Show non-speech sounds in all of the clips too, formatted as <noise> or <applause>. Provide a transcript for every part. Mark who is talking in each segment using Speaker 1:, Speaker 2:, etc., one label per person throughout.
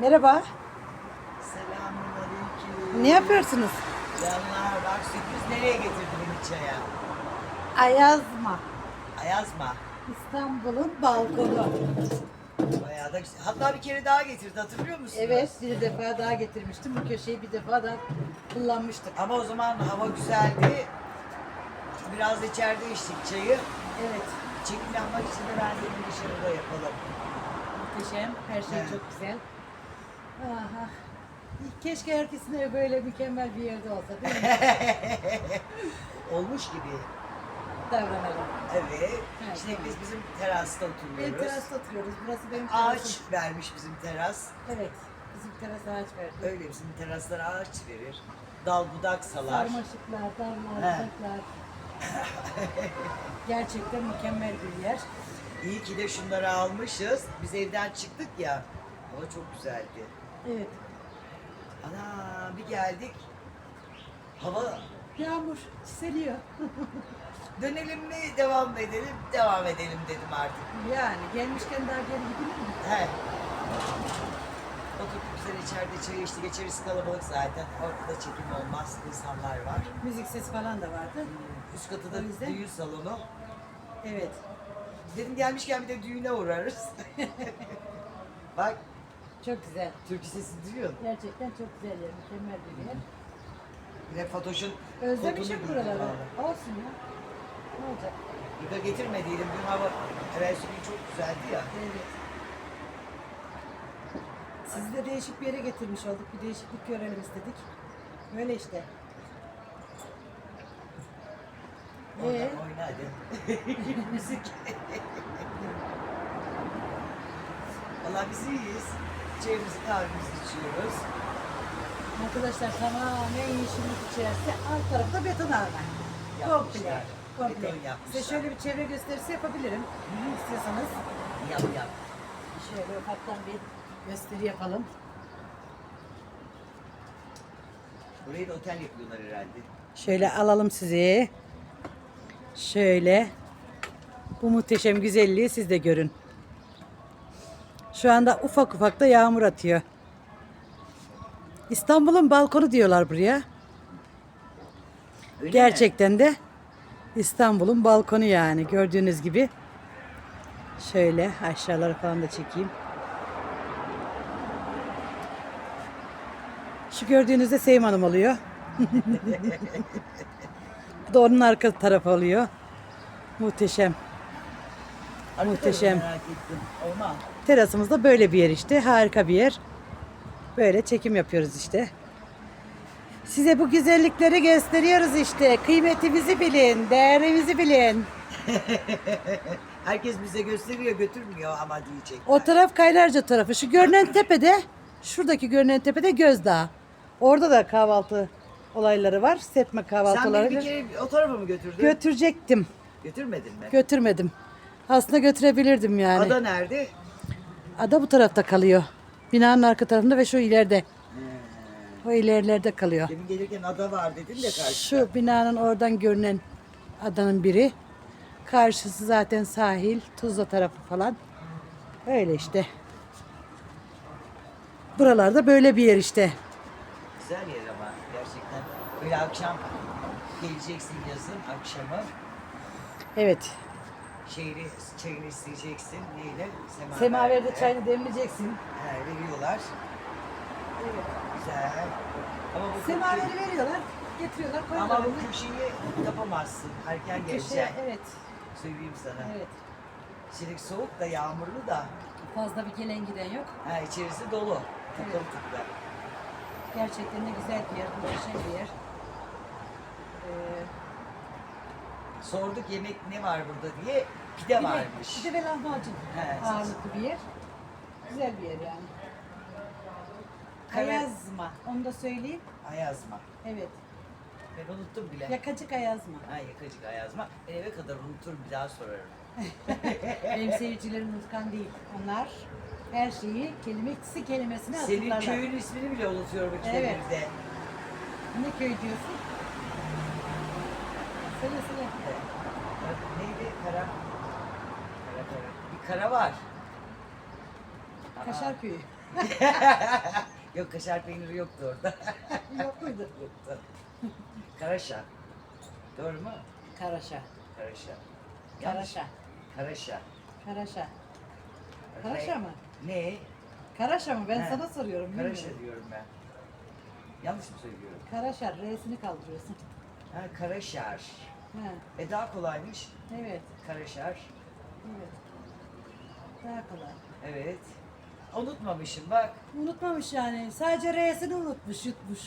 Speaker 1: Merhaba.
Speaker 2: Selamünaleyküm.
Speaker 1: Ne yapıyorsunuz?
Speaker 2: Canlar bak sürpriz nereye getirdi beni çaya?
Speaker 1: Ayazma.
Speaker 2: Ayazma.
Speaker 1: İstanbul'un balkonu.
Speaker 2: Bayağı da güzel. Hatta bir kere daha getirdi hatırlıyor musunuz?
Speaker 1: Evet bir defa daha getirmiştim. Bu köşeyi bir defa daha kullanmıştık.
Speaker 2: Ama o zaman hava güzeldi. Biraz da içeride içtik çayı.
Speaker 1: Evet.
Speaker 2: Çekim yapmak için de ben dedim dışarıda yapalım.
Speaker 1: Muhteşem. Her şey
Speaker 2: Evet.
Speaker 1: çok güzel. Aha. Keşke herkesin evi böyle mükemmel bir yerde olsa değil mi? <laughs>
Speaker 2: Olmuş gibi.
Speaker 1: Davranalım.
Speaker 2: Evet.
Speaker 1: Evet,
Speaker 2: Şimdi
Speaker 1: tamam.
Speaker 2: biz bizim terasta
Speaker 1: Ben
Speaker 2: oturuyoruz.
Speaker 1: terasta oturuyoruz. Burası benim
Speaker 2: Ağaç
Speaker 1: terasım.
Speaker 2: vermiş bizim teras.
Speaker 1: Evet. Bizim teras ağaç verdi.
Speaker 2: Öyle bizim teraslar ağaç verir. Dal budak salar.
Speaker 1: Sarmaşıklar, dallar,
Speaker 2: He. <laughs>
Speaker 1: Gerçekten mükemmel bir yer.
Speaker 2: İyi ki de şunları almışız. Biz evden çıktık ya. Hava çok güzeldi.
Speaker 1: Evet.
Speaker 2: Ana bir geldik. Hava
Speaker 1: Yağmur çiseliyor.
Speaker 2: dönelim mi devam mı edelim? Devam edelim dedim artık.
Speaker 1: Yani gelmişken daha geri gidilir mi?
Speaker 2: He. Oturduk güzel içeride çay içtik. İçerisi kalabalık zaten. Ortada çekim olmaz. insanlar var.
Speaker 1: Müzik sesi falan da vardı.
Speaker 2: Üst katı
Speaker 1: O
Speaker 2: da
Speaker 1: yüzden-
Speaker 2: düğün salonu.
Speaker 1: Evet.
Speaker 2: Dedim gelmişken bir de düğüne uğrarız. <laughs> Bak
Speaker 1: Çok güzel.
Speaker 2: türkü sesi duyuyor.
Speaker 1: Gerçekten çok güzel yer. Mükemmel bir yer.
Speaker 2: Yine Fatoş'un
Speaker 1: Özlemişim
Speaker 2: kodunu
Speaker 1: buraları. Olsun ya. Ne olacak?
Speaker 2: Burada getirmediydim. Dün hava evvelsi gün çok güzeldi ya.
Speaker 1: Evet. Sizi de değişik bir yere getirmiş olduk. Bir değişiklik görelim istedik. Böyle işte. Ee?
Speaker 2: oyna hadi. <laughs> Müzik. <laughs> Valla biz iyiyiz. Çayımızı kahvemizi içiyoruz.
Speaker 1: Arkadaşlar tamamen yeşillik içerisi. Alt tarafta beton arma. Komple.
Speaker 2: Yapmışlar.
Speaker 1: Komple.
Speaker 2: Beton yapmışlar.
Speaker 1: Size şöyle bir çevre gösterisi yapabilirim. İstiyorsanız.
Speaker 2: Yap yap.
Speaker 1: Şöyle ufaktan bir gösteri yapalım.
Speaker 2: Burayı da otel yapıyorlar herhalde.
Speaker 1: Şöyle alalım sizi. Şöyle. Bu muhteşem güzelliği siz de görün. Şu anda ufak ufak da yağmur atıyor. İstanbul'un balkonu diyorlar buraya.
Speaker 2: Öyle mi?
Speaker 1: Gerçekten de İstanbul'un balkonu yani gördüğünüz gibi. Şöyle aşağıları falan da çekeyim. Şu gördüğünüzde Sevim Hanım oluyor. <laughs> Bu da onun arka tarafı oluyor. Muhteşem.
Speaker 2: Arka
Speaker 1: Muhteşem.
Speaker 2: Merak ettim. Orman.
Speaker 1: Terasımızda böyle bir yer işte. Harika bir yer. Böyle çekim yapıyoruz işte. Size bu güzellikleri gösteriyoruz işte. Kıymetimizi bilin, değerimizi bilin. <laughs>
Speaker 2: Herkes bize gösteriyor götürmüyor ama diyecek.
Speaker 1: O taraf Kaylarca tarafı. Şu görünen tepede, şuradaki görünen tepede Gözdağ. Orada da kahvaltı olayları var. Kahvaltı
Speaker 2: Sen beni
Speaker 1: olayları.
Speaker 2: bir kere o tarafa mı götürdün?
Speaker 1: Götürecektim.
Speaker 2: Götürmedin mi?
Speaker 1: Götürmedim. Aslında götürebilirdim yani.
Speaker 2: Ada nerede?
Speaker 1: Ada bu tarafta kalıyor. Binanın arka tarafında ve şu ileride. O ilerilerde kalıyor.
Speaker 2: Demin gelirken ada var dedin de karşı.
Speaker 1: Şu binanın oradan görünen adanın biri. Karşısı zaten sahil, Tuzla tarafı falan. Öyle işte. Buralarda böyle bir yer işte.
Speaker 2: Güzel yer ama gerçekten. Böyle akşam geleceksin yazın akşamı.
Speaker 1: Evet.
Speaker 2: Şehri, çayını isteyeceksin. Neyle? Semaverde.
Speaker 1: Semaverde çayını demleyeceksin.
Speaker 2: He, veriyorlar. Güzel. Ama bu
Speaker 1: Semaveri veriyorlar, getiriyorlar, koyuyorlar.
Speaker 2: ama bu köşeyi yapamazsın. Erken
Speaker 1: Köşe,
Speaker 2: geleceksin.
Speaker 1: evet.
Speaker 2: Söyleyeyim sana.
Speaker 1: Evet.
Speaker 2: Şimdi soğuk da yağmurlu da.
Speaker 1: Fazla bir gelen giden yok.
Speaker 2: Ha, içerisi dolu. Tıklım
Speaker 1: Evet.
Speaker 2: tıklım.
Speaker 1: Gerçekten de güzel bir yer, muhteşem bir yer. Ee,
Speaker 2: Sorduk yemek ne var burada diye. Pide
Speaker 1: Bir de-
Speaker 2: varmış.
Speaker 1: Bir de ve lahmacun
Speaker 2: He.
Speaker 1: ağırlıklı bir yer. Güzel bir yer yani.
Speaker 2: Evet.
Speaker 1: Ayazma. Onu da söyleyeyim.
Speaker 2: Ayazma.
Speaker 1: Evet.
Speaker 2: Ben unuttum bile.
Speaker 1: Yakacık ayazma.
Speaker 2: Ha yakacık ayazma. Ben eve kadar unuturum bir daha sorarım. <laughs>
Speaker 1: Benim seyircilerim unutkan değil. Onlar her şeyi kelimesi kelimesine
Speaker 2: Senin
Speaker 1: hatırlarlar.
Speaker 2: köyün ismini bile unutuyorum
Speaker 1: Evet.
Speaker 2: içlerimizde.
Speaker 1: Ne köy diyorsun? Söyle söyle.
Speaker 2: Neydi? Kara. Kara kara. Bir kara var.
Speaker 1: Kaşar köyü. <laughs>
Speaker 2: Yok kaşar peyniri yoktu orada. <laughs>
Speaker 1: Yok muydu?
Speaker 2: Yoktu. Karaşa. Doğru mu?
Speaker 1: Karaşa.
Speaker 2: Karaşa. Yanlış.
Speaker 1: Karaşa.
Speaker 2: Karaşa.
Speaker 1: Karaşa. Karaşa mı?
Speaker 2: Ne?
Speaker 1: Karaşa mı? Ben
Speaker 2: He.
Speaker 1: sana soruyorum.
Speaker 2: Karaşa
Speaker 1: bilmiyorum.
Speaker 2: diyorum ben. Yanlış mı söylüyorum?
Speaker 1: Karaşa. R'sini kaldırıyorsun.
Speaker 2: Ha Karaşar.
Speaker 1: He.
Speaker 2: E daha kolaymış.
Speaker 1: Evet.
Speaker 2: Karaşar.
Speaker 1: Evet. Daha kolay.
Speaker 2: Evet. Unutmamışım bak.
Speaker 1: Unutmamış yani. Sadece R'sini unutmuş, yutmuş.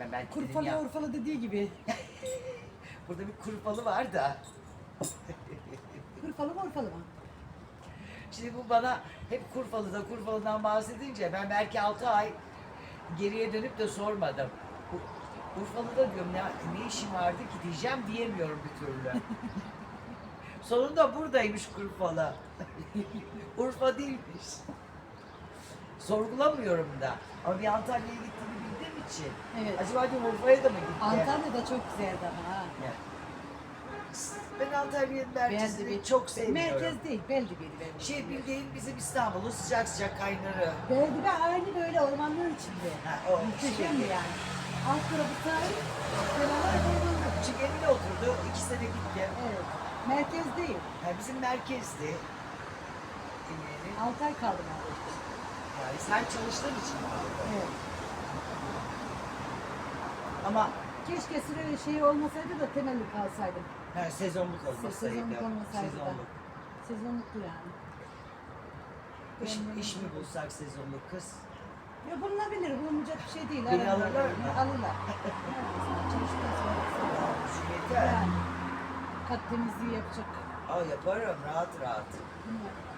Speaker 2: Ben, ben dedim
Speaker 1: Kurfalı
Speaker 2: ya,
Speaker 1: urfalı dediği gibi. <laughs>
Speaker 2: burada bir kurpalı var da.
Speaker 1: Kurfalı mı urfalı mı?
Speaker 2: Şimdi bu bana hep Kurfalı'da Kurfalı'dan bahsedince ben belki 6 ay geriye dönüp de sormadım. Urfalı'da diyorum ne, ne işim vardı ki diyeceğim diyemiyorum bir türlü. <laughs> Sonunda buradaymış Kurfalı. <laughs> Urfa değilmiş. Sorgulamıyorum da. Ama bir Antalya'ya gittiğini bildiğim için.
Speaker 1: Evet.
Speaker 2: Acaba diyorum Urfa'ya da mı gitti?
Speaker 1: Antalya da çok güzeldi ama ha.
Speaker 2: Ya. Ben Antalya'nın merkezini
Speaker 1: bir-
Speaker 2: çok sevmiyorum.
Speaker 1: Merkez değil, Beldibiydi benim.
Speaker 2: Şey bildiğin bizim İstanbul'un sıcak sıcak kaynarı.
Speaker 1: Beldibe aynı böyle ormanlığın içinde.
Speaker 2: Ha, o
Speaker 1: Muhteşem
Speaker 2: şey.
Speaker 1: yani. Alt tarafı sahil, ormanlık.
Speaker 2: Çünkü Emine oturdu, iki sene gitti.
Speaker 1: Evet. Merkez değil.
Speaker 2: Yani bizim merkezdi. Emine'nin.
Speaker 1: 6 ay kaldım işte.
Speaker 2: Yani sen çalıştığın için kaldı.
Speaker 1: Evet.
Speaker 2: Ama
Speaker 1: Keşke süre şey olmasaydı da temelli kalsaydım.
Speaker 2: ha, sezonluk olmasaydı.
Speaker 1: Sezonluk olmasaydı da.
Speaker 2: Sezonluk.
Speaker 1: Sezonluktu yani.
Speaker 2: İş,
Speaker 1: Ben-
Speaker 2: iş mi bulsak sezonluk kız?
Speaker 1: Ya bulunabilir, bulunmayacak bir şey değil.
Speaker 2: Beni
Speaker 1: Ararlar
Speaker 2: alırlar mı?
Speaker 1: Alırlar. Sonra.
Speaker 2: Yeter.
Speaker 1: Yani. Kat temizliği yapacak.
Speaker 2: Aa, yaparım rahat rahat.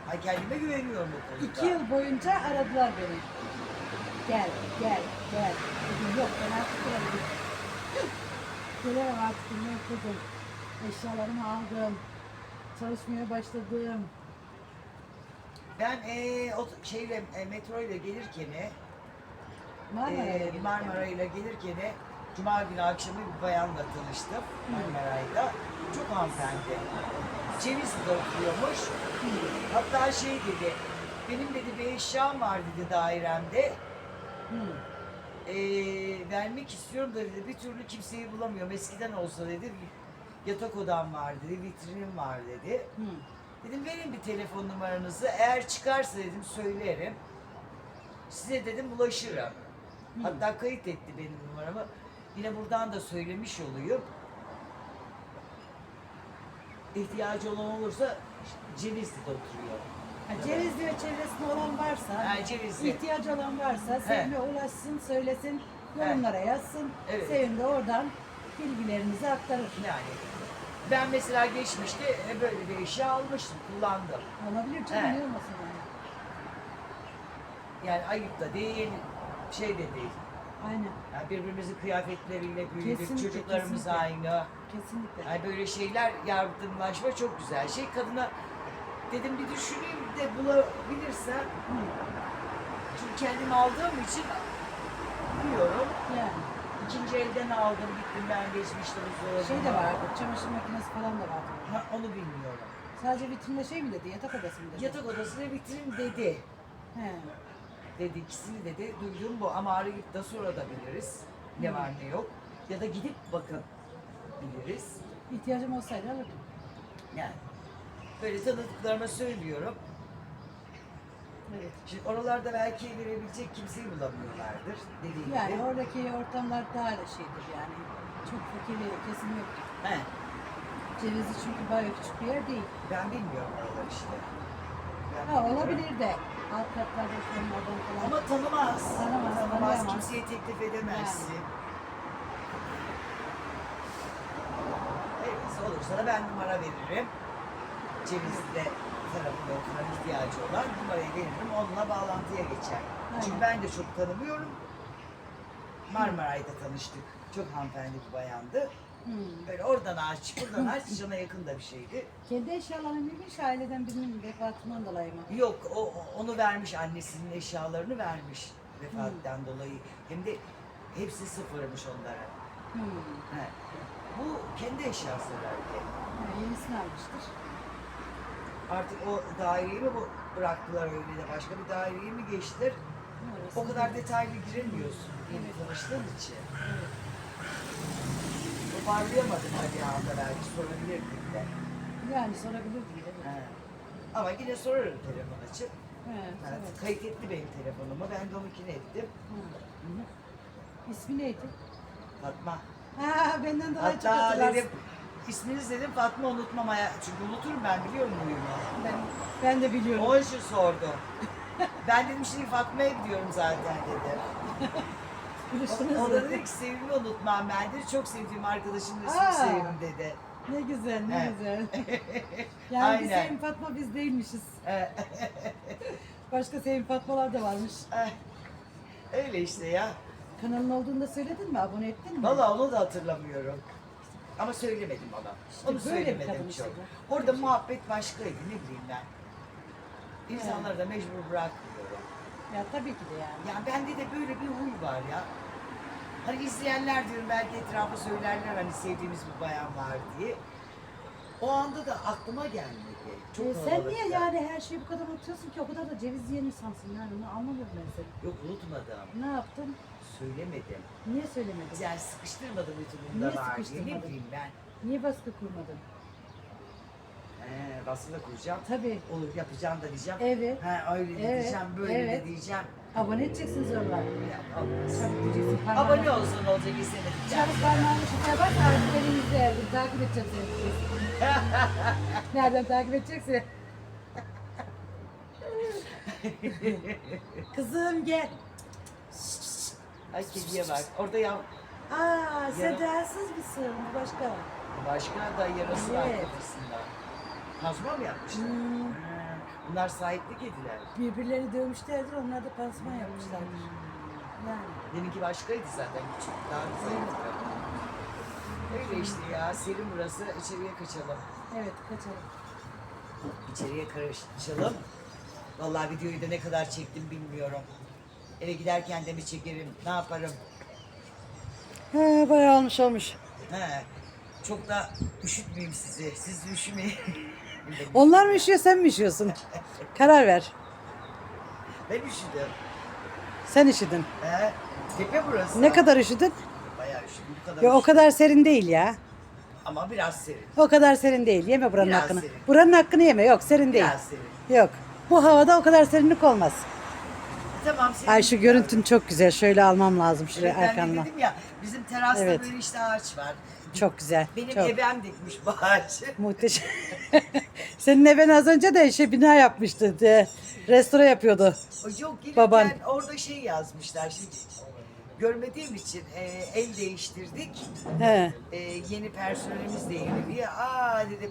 Speaker 2: Ha, kendime güveniyorum bu konuda.
Speaker 1: İki yıl boyunca aradılar beni. Gel, gel, gel. Dedim yok ben artık gelemem. <laughs> Gelemem artık ne okudum. Eşyalarımı aldım. Çalışmaya başladım.
Speaker 2: Ben eee o şeyle e, metro ile gelirken
Speaker 1: Marmara'ya
Speaker 2: ile gelirken Cuma günü akşamı bir bayanla tanıştım Marmaray'da. Çok hanımefendi. Cevizli'de oturuyormuş. Hatta şey dedi, benim dedi bir eşyam var dedi dairemde.
Speaker 1: Hı.
Speaker 2: Ee, vermek istiyorum da dedi, bir türlü kimseyi bulamıyorum. Eskiden olsa dedi, yatak odam var dedi, vitrinim var dedi.
Speaker 1: Hı.
Speaker 2: Dedim verin bir telefon numaranızı. Eğer çıkarsa dedim söylerim. Size dedim ulaşırım. Hatta kayıt etti benim numaramı. Yine buradan da söylemiş olayım. İhtiyacı olan olursa Cevizli'de oturuyor.
Speaker 1: Ha, Cevizli ve çevresinde olan varsa,
Speaker 2: Ha, Cevizli.
Speaker 1: ihtiyacı olan varsa Sevim'e ulaşsın, söylesin, yorumlara yazsın.
Speaker 2: Evet.
Speaker 1: Sevim de oradan bilgilerinizi aktarır.
Speaker 2: Yani ben mesela geçmişte e, böyle bir eşya almıştım, kullandım.
Speaker 1: Olabilir canım,
Speaker 2: He.
Speaker 1: niye olmasın yani.
Speaker 2: Yani ayıp da değil, şey de değil.
Speaker 1: Aynen,
Speaker 2: Yani birbirimizin kıyafetleriyle büyüdük,
Speaker 1: Kesinlikle,
Speaker 2: çocuklarımız
Speaker 1: kesinlikle.
Speaker 2: aynı.
Speaker 1: kesinlikle.
Speaker 2: Yani böyle şeyler yardımlaşma çok güzel şey. Kadına dedim bir düşüneyim de bulabilirsem.
Speaker 1: Hı.
Speaker 2: Çünkü kendim aldığım için biliyorum.
Speaker 1: Yani
Speaker 2: İkinci elden aldım gittim ben geçmişte buzdolabına.
Speaker 1: şey de vardı, çamaşır makinesi falan da vardı.
Speaker 2: Ha, onu bilmiyorum.
Speaker 1: Sadece vitrinde şey mi dedi, yatak odası mı dedi?
Speaker 2: Yatak odası ve vitrin dedi.
Speaker 1: He.
Speaker 2: Dedi ikisini dedi. Duyduğum bu ama arayıp da sonra da biliriz. Ne
Speaker 1: Hı.
Speaker 2: var ne yok. Ya da gidip bakın biliriz.
Speaker 1: İhtiyacım olsaydı alırdım.
Speaker 2: Yani böyle tanıdıklarıma söylüyorum.
Speaker 1: Evet.
Speaker 2: Şimdi oralarda belki verebilecek kimseyi bulamıyorlardır. Dediğim
Speaker 1: Yani
Speaker 2: gibi.
Speaker 1: oradaki ortamlar daha da şeydir yani. Çok fakirli kesim yoktur.
Speaker 2: He,
Speaker 1: Cevizli çünkü bayağı küçük bir yer değil.
Speaker 2: ben bilmiyorum oraları işte.
Speaker 1: Ha olabilir de. Alt katlarda falan.
Speaker 2: Ama tanımaz.
Speaker 1: Tanımaz,
Speaker 2: Tanımaz.
Speaker 1: tanıyamaz.
Speaker 2: Kimseye teklif edemezsin. Evet, olursa da ben numara veririm. Cevizli tarafında oturan ihtiyacı olan numarayı veririm. Onunla bağlantıya geçer. Çünkü
Speaker 1: Aynen.
Speaker 2: ben de çok tanımıyorum. Marmaray'da tanıştık. Çok hanımefendi bir bayandı.
Speaker 1: Hmm.
Speaker 2: Böyle oradan ağaç, buradan ağaç, <laughs> cana yakın da bir şeydi.
Speaker 1: Kendi eşyalarını bilmiş aileden birinin vefatından dolayı mı?
Speaker 2: Yok, o onu vermiş, annesinin eşyalarını vermiş vefattan dolayı. Hem de hepsi sıfırmış onların.
Speaker 1: Hmm.
Speaker 2: He. Bu kendi eşyası herhalde.
Speaker 1: Ha, yenisini almıştır.
Speaker 2: Artık o daireyi mi bu bıraktılar öyle de başka bir daireye mi geçtiler? O kadar detaylı giremiyorsun yeni tanıştığın için. Toparlayamadım hadi anda belki sorabilirdim de.
Speaker 1: Yani sorabilirdi. Evet.
Speaker 2: He. Ama yine sorarım telefon açıp. Evet,
Speaker 1: evet.
Speaker 2: Kayıt etti benim telefonumu. Ben de onunkini ettim.
Speaker 1: Hı. İsmi neydi?
Speaker 2: Fatma.
Speaker 1: Ha benden daha çok
Speaker 2: Hatta
Speaker 1: hatırlarsın.
Speaker 2: dedim isminiz dedim Fatma unutmam haya- çünkü unuturum ben biliyor muyum?
Speaker 1: Ben, ben de biliyorum.
Speaker 2: O için sordu. ben dedim şimdi Fatma'ya gidiyorum zaten dedi. <laughs>
Speaker 1: Buluştunuz
Speaker 2: O, o da dedi ki sevimi unutmam ben dedi. Çok sevdiğim arkadaşımın
Speaker 1: Aa.
Speaker 2: Sevim dedi.
Speaker 1: Ne güzel, ne güzel. <laughs> Yani biz
Speaker 2: Aynen.
Speaker 1: Sevim Fatma biz değilmişiz.
Speaker 2: Ee, <laughs>
Speaker 1: Başka Sevim Fatmalar da varmış.
Speaker 2: eh, Öyle işte ya.
Speaker 1: Kanalın olduğunu da söyledin mi? Abone ettin mi?
Speaker 2: Valla onu da hatırlamıyorum. Ama söylemedim ona.
Speaker 1: İşte
Speaker 2: onu
Speaker 1: böyle bir
Speaker 2: söylemedim
Speaker 1: işte
Speaker 2: çok.
Speaker 1: bu.
Speaker 2: Orada muhabbet başkaydı ne bileyim ben. İnsanları da mecbur bırakmıyorum.
Speaker 1: Ya tabii ki de yani.
Speaker 2: Ya bende de böyle bir huy var ya. Hani izleyenler diyorum belki etrafa söylerler hani sevdiğimiz bir bayan var diye. O anda da aklıma gelmedi. Çok
Speaker 1: Ee, sen
Speaker 2: kalabalıkta.
Speaker 1: niye yani her şeyi bu kadar unutuyorsun ki? O kadar da ceviz yiyen insansın yani. Onu anlamıyorum ben seni.
Speaker 2: Yok unutmadım.
Speaker 1: Ne yaptın?
Speaker 2: Söylemedim.
Speaker 1: Niye söylemedin?
Speaker 2: Yani sıkıştırmadım YouTube'umda
Speaker 1: Niye
Speaker 2: var diye. Ne
Speaker 1: sıkıştırmadın?
Speaker 2: bileyim ben.
Speaker 1: Niye baskı kurmadın?
Speaker 2: Ee, basında kuracağım.
Speaker 1: Tabii.
Speaker 2: Olur yapacağım da diyeceğim.
Speaker 1: Evet.
Speaker 2: Ha öyle de
Speaker 1: Evet,
Speaker 2: diyeceğim, böyle
Speaker 1: evet.
Speaker 2: de diyeceğim.
Speaker 1: Abone edeceksin zorla.
Speaker 2: Ya, olmaz.
Speaker 1: Çabuk diyeceksin. parmağını-
Speaker 2: Abone olsun olacak izlemedik.
Speaker 1: Çabuk parmağını şuraya bak beni izle. Takip edeceğim seni. <laughs> Nereden takip edeceksin? <laughs> Kızım gel.
Speaker 2: Ay kediye bak. Orada ya
Speaker 1: Aa mısın? Bu başka.
Speaker 2: başka da yarası var
Speaker 1: Evet.
Speaker 2: kafasında. Kazma mı yapmışlar?
Speaker 1: Hmm.
Speaker 2: Bunlar sahipli kediler.
Speaker 1: Birbirlerini dövmüşlerdir. Onlar da pansuman yapmışlardır. Yani.
Speaker 2: Deminki başkaydı zaten küçük. Daha güzeldi. Öyle işte ya. Serin burası. İçeriye kaçalım.
Speaker 1: Evet kaçalım.
Speaker 2: İçeriye kaçalım. Vallahi videoyu da ne kadar çektim bilmiyorum. Eve giderken de mi çekerim? Ne yaparım?
Speaker 1: He bayağı olmuş olmuş.
Speaker 2: He. Çok da üşütmeyeyim sizi. Siz üşümeyin. <laughs>
Speaker 1: Onlar mı üşüyor sen mi üşüyorsun? Karar ver.
Speaker 2: ben üşüdüm.
Speaker 1: Sen üşüdün.
Speaker 2: He. Tepe burası.
Speaker 1: Ne kadar üşüdün?
Speaker 2: Bayağı üşüdüm. Bu kadar
Speaker 1: Ya o
Speaker 2: üşüdüm.
Speaker 1: kadar serin değil ya.
Speaker 2: Ama biraz serin.
Speaker 1: O kadar serin değil. Yeme buranın
Speaker 2: Biraz
Speaker 1: hakkını.
Speaker 2: serin.
Speaker 1: Buranın hakkını yeme. Yok serin değil.
Speaker 2: Biraz serin.
Speaker 1: Yok. Bu havada o kadar serinlik olmaz.
Speaker 2: Tamam serin.
Speaker 1: Ay şu görüntün çok güzel. Şöyle almam lazım şuraya
Speaker 2: Evet, ben de
Speaker 1: arkandan.
Speaker 2: dedim ya bizim terasta
Speaker 1: Evet.
Speaker 2: böyle işte ağaç var.
Speaker 1: Çok güzel.
Speaker 2: Benim
Speaker 1: çok
Speaker 2: ebem dikmiş bu ağacı. <laughs>
Speaker 1: muhteşem. <laughs> Senin even az önce de şey bina yapmıştı. De, restore yapıyordu.
Speaker 2: O Yok gelirken
Speaker 1: Baban.
Speaker 2: orada şey yazmışlar. Şimdi görmediğim için e, el değiştirdik.
Speaker 1: He.
Speaker 2: E, yeni personelimiz de yeni diye. Aa dedim.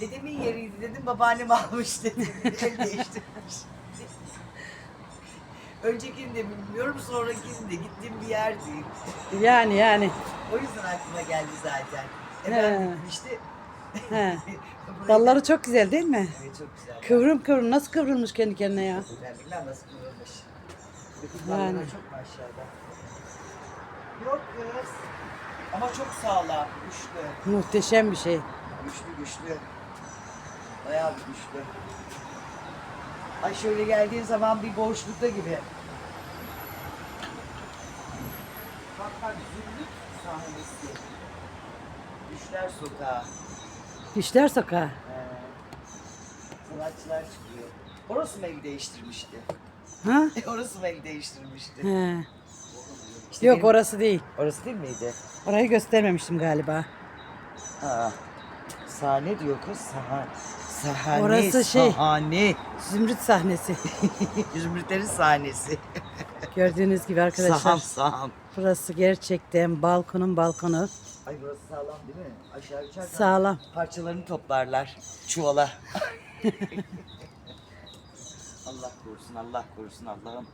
Speaker 2: Dedemin yeriydi dedim. Babaannem <laughs> almış dedim. el değiştirmiş. Öncekini de bilmiyorum, sonrakini de gittiğim bir yer değil.
Speaker 1: Yani yani.
Speaker 2: O yüzden aklıma geldi zaten.
Speaker 1: He.
Speaker 2: Efendim.
Speaker 1: He.
Speaker 2: Burayı- <laughs>
Speaker 1: Dalları çok güzel değil mi?
Speaker 2: Evet çok güzel.
Speaker 1: Kıvrım kıvrım. Nasıl kıvrılmış kendi kendine ya?
Speaker 2: Ben bilmem nasıl kırılmış.
Speaker 1: Yani.
Speaker 2: Yani. çok mu aşağıda? Yok kız. Ama çok sağlam, güçlü.
Speaker 1: Muhteşem bir şey.
Speaker 2: Güçlü güçlü. Bayağı bir güçlü. Ay şöyle geldiğin zaman bir boşlukta gibi. Bak bak zümrüt sahnesi. Düşler sokağı.
Speaker 1: Düşler sokağı.
Speaker 2: Ee, sanatçılar çıkıyor. Orası mı evi değiştirmişti?
Speaker 1: Ha? <laughs>
Speaker 2: Orası mı evi değiştirmişti?
Speaker 1: He.
Speaker 2: İşte
Speaker 1: Yok
Speaker 2: benim-
Speaker 1: orası değil.
Speaker 2: Orası değil miydi?
Speaker 1: Orayı göstermemiştim galiba.
Speaker 2: Aa, sahne diyor kız. Saha, sahane,
Speaker 1: Orası şey-
Speaker 2: Sahane.
Speaker 1: Zümrüt sahnesi. <laughs>
Speaker 2: Zümrütlerin sahnesi.
Speaker 1: Gördüğünüz gibi arkadaşlar.
Speaker 2: Saham saham.
Speaker 1: Burası gerçekten balkonun balkonu.
Speaker 2: Ay burası sağlam değil mi? Aşağı uçarsan
Speaker 1: Sağlam.
Speaker 2: parçalarını toplarlar çuvala. Allah korusun, Allah korusun Allah'ım.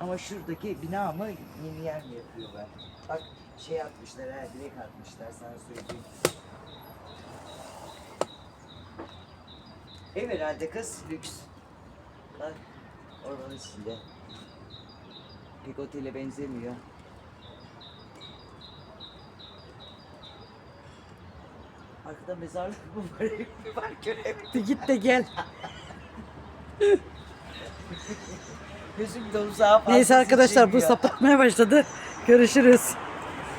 Speaker 2: Ama şuradaki bina mı yeni yer mi yapıyorlar? Bak şey atmışlar, ha, direkt atmışlar sana söyleyeyim. Ev herhalde kız, lüks. Bak, ormanın içinde. Pek otele benzemiyor. Arkada mezarlık mı var? <laughs> ev var? Göremedim.
Speaker 1: Git de gel.
Speaker 2: Gözüm de uzağa fazla
Speaker 1: Neyse arkadaşlar bu
Speaker 2: seçemiyor.
Speaker 1: sapıtmaya başladı. Görüşürüz.